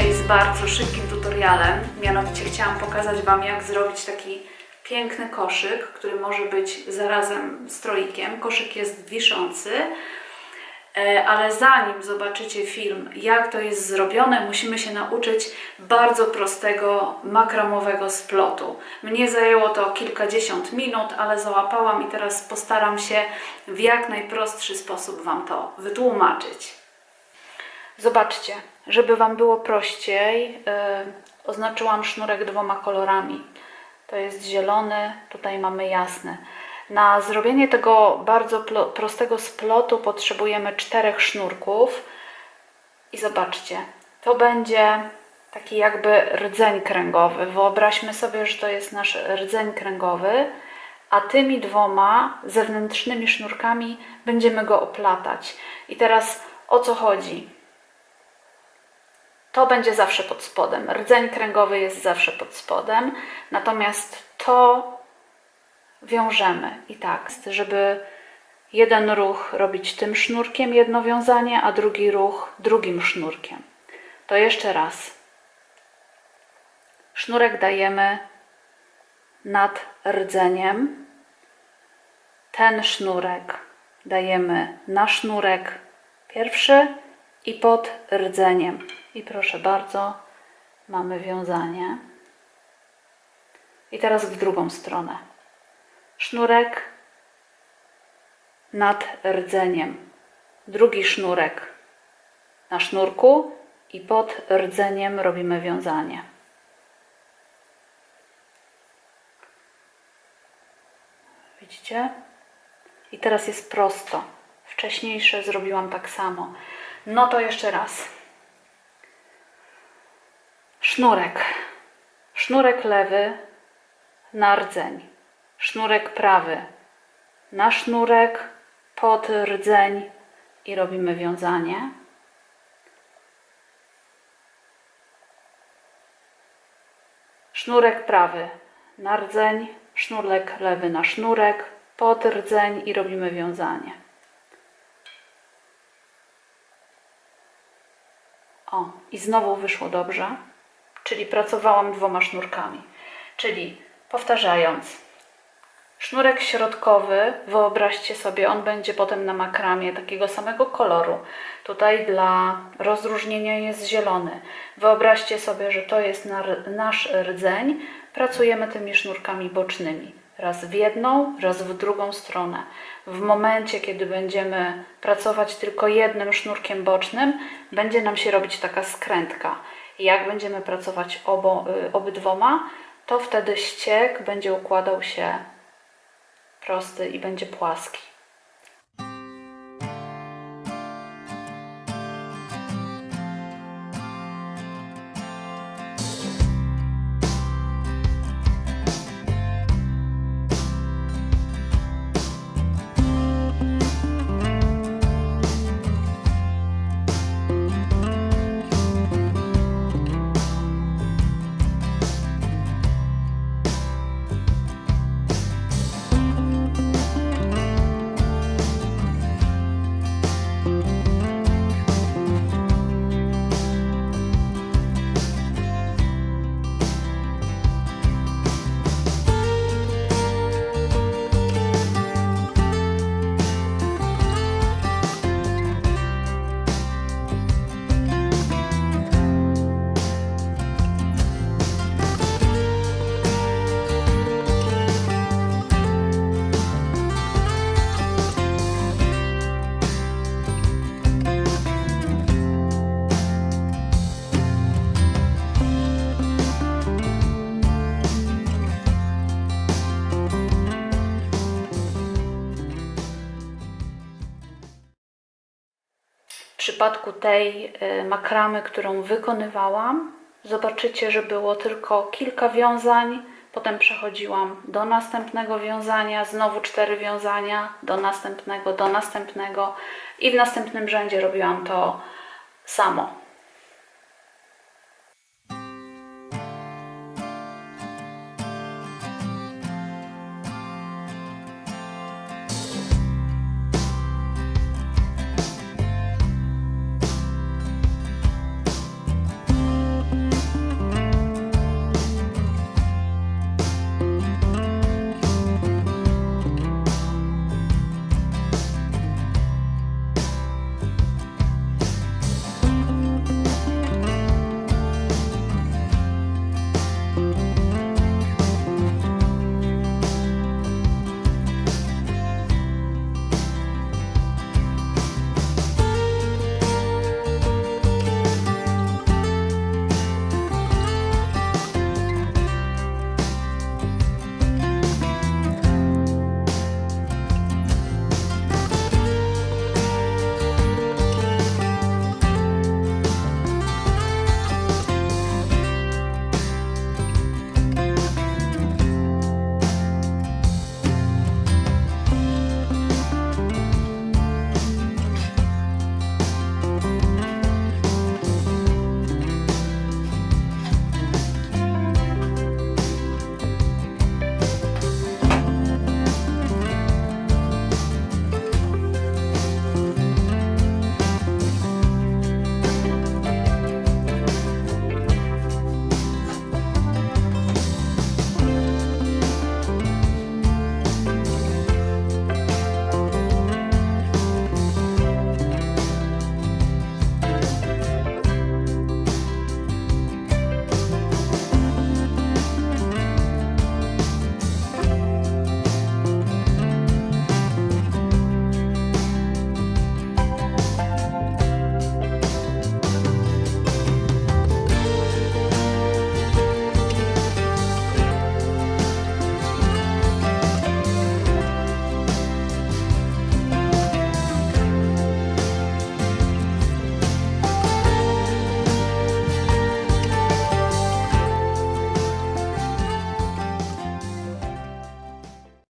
dzisiaj z bardzo szybkim tutorialem. Mianowicie chciałam pokazać Wam, jak zrobić taki piękny koszyk, który może być zarazem stroikiem. Koszyk jest wiszący. E, Ale zanim zobaczycie film, jak to jest zrobione, musimy się nauczyć bardzo prostego makramowego splotu. Mnie zajęło to kilkadziesiąt minut, ale załapałam i teraz postaram się w jak najprostszy sposób Wam to wytłumaczyć. Zobaczcie, żeby Wam było prościej, yy, oznaczyłam sznurek dwoma kolorami. To jest zielony, tutaj mamy jasny. Na zrobienie tego bardzo prostego splotu potrzebujemy czterech sznurków. I zobaczcie, to będzie taki jakby rdzeń kręgowy. Wyobraźmy sobie, że to jest nasz rdzeń kręgowy, a tymi dwoma zewnętrznymi sznurkami będziemy go oplatać. I teraz o co chodzi? To będzie zawsze pod spodem. Rdzeń kręgowy jest zawsze pod spodem, natomiast to wiążemy i tak, żeby jeden ruch robić tym sznurkiem jedno wiązanie, a drugi ruch drugim sznurkiem. To jeszcze raz. Sznurek dajemy nad rdzeniem. Ten sznurek dajemy na sznurek pierwszy i pod rdzeniem. I proszę bardzo, mamy wiązanie. I teraz w drugą stronę. Sznurek nad rdzeniem. Drugi sznurek na sznurku i pod rdzeniem robimy wiązanie. Widzicie? I teraz jest prosto. Wcześniejsze zrobiłam tak samo. No to jeszcze raz. Sznurek. Sznurek lewy na rdzeń. Sznurek prawy na sznurek pod rdzeń i robimy wiązanie. Sznurek prawy na rdzeń, sznurek lewy na sznurek, pod rdzeń i robimy wiązanie. O, i znowu wyszło dobrze, czyli pracowałam dwoma sznurkami. Czyli powtarzając, sznurek środkowy, wyobraźcie sobie, on będzie potem na makramie takiego samego koloru. Tutaj dla rozróżnienia jest zielony. Wyobraźcie sobie, że to jest nasz rdzeń. Pracujemy tymi sznurkami bocznymi. Raz w jedną, raz w drugą stronę. W momencie, kiedy będziemy pracować tylko jednym sznurkiem bocznym, będzie nam się robić taka skrętka. Jak będziemy pracować obo, y, obydwoma, to wtedy ściek będzie układał się prosty i będzie płaski. Przypadku tej y, makramy, którą wykonywałam, zobaczycie, że było tylko kilka wiązań. Potem przechodziłam do następnego wiązania, znowu cztery wiązania, do następnego, do następnego i w następnym rzędzie robiłam to samo.